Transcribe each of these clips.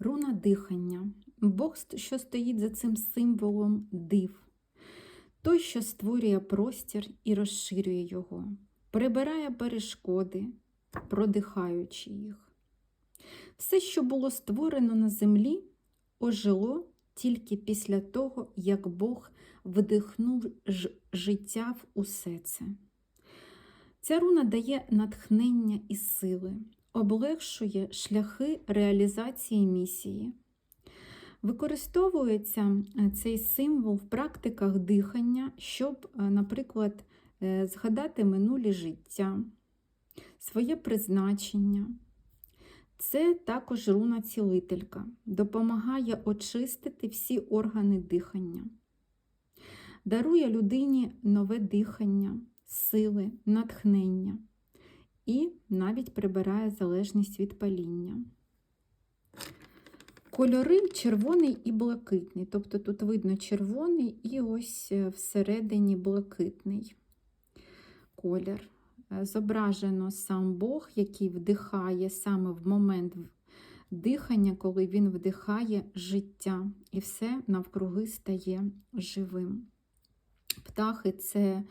Руна дихання. Бог, що стоїть за цим символом див. Той, що створює простір і розширює його, прибирає перешкоди, продихаючи їх. Все, що було створено на землі, ожило тільки після того, як Бог вдихнув життя в усе це. Ця руна дає натхнення і сили, облегшує шляхи реалізації місії. Використовується е, цей символ в практиках дихання, щоб, е, наприклад, е, згадати минулі життя, своє призначення. Це також руна цілителька, допомагає очистити всі органи дихання, дарує людині нове дихання, сили, натхнення і навіть прибирає залежність від паління. Кольори червоний і блакитний. Тобто тут видно червоний і ось е, всередині блакитний колір. Е, Зображено сам Бог, який вдихає саме в момент дихання, коли він вдихає життя, і все навкруги стає живим. Птахи це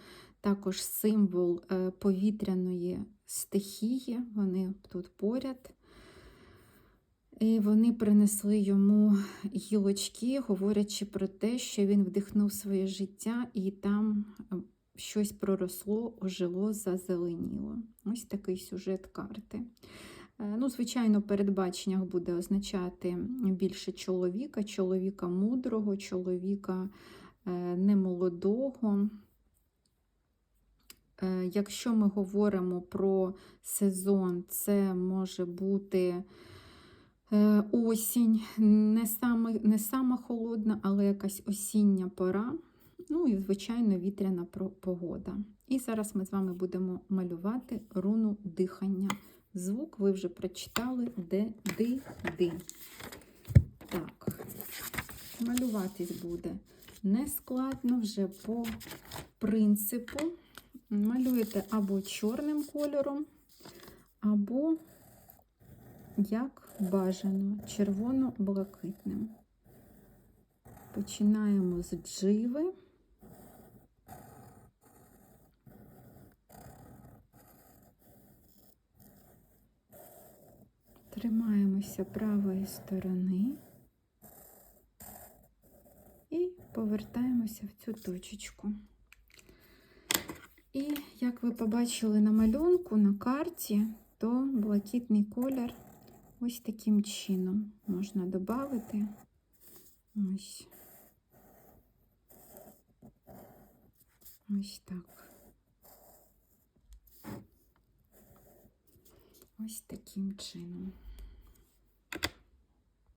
також символ е, повітряної стихії, вони тут поряд. І вони принесли йому гілочки, говорячи про те, що він вдихнув своє життя і там е, щось проросло, ожило, зазеленіло. Ось такий сюжет карти. Е, Ну, звичайно, передбаченнях буде означати більше чоловіка, чоловіка мудрого, чоловіка е, немолодого. Е, Якщо ми говоримо про сезон, це може бути е, осінь, не саме, не сама холодна, але якась осіння пора. Ну і, звичайно, вітряна погода. І зараз ми з вами будемо малювати руну дихання. Звук ви вже прочитали, де ди ди. Так, малюватись буде нескладно вже по принципу. Малюєте або чорним кольором, або, як бажано, червоно-блакитним. Починаємо з дживи. Тримаємося правої сторони і повертаємося в цю точечку. І як ви побачили на малюнку, на карті, то блакитний колір ось таким чином можна додати. Ось. Ось так. Ось таким чином.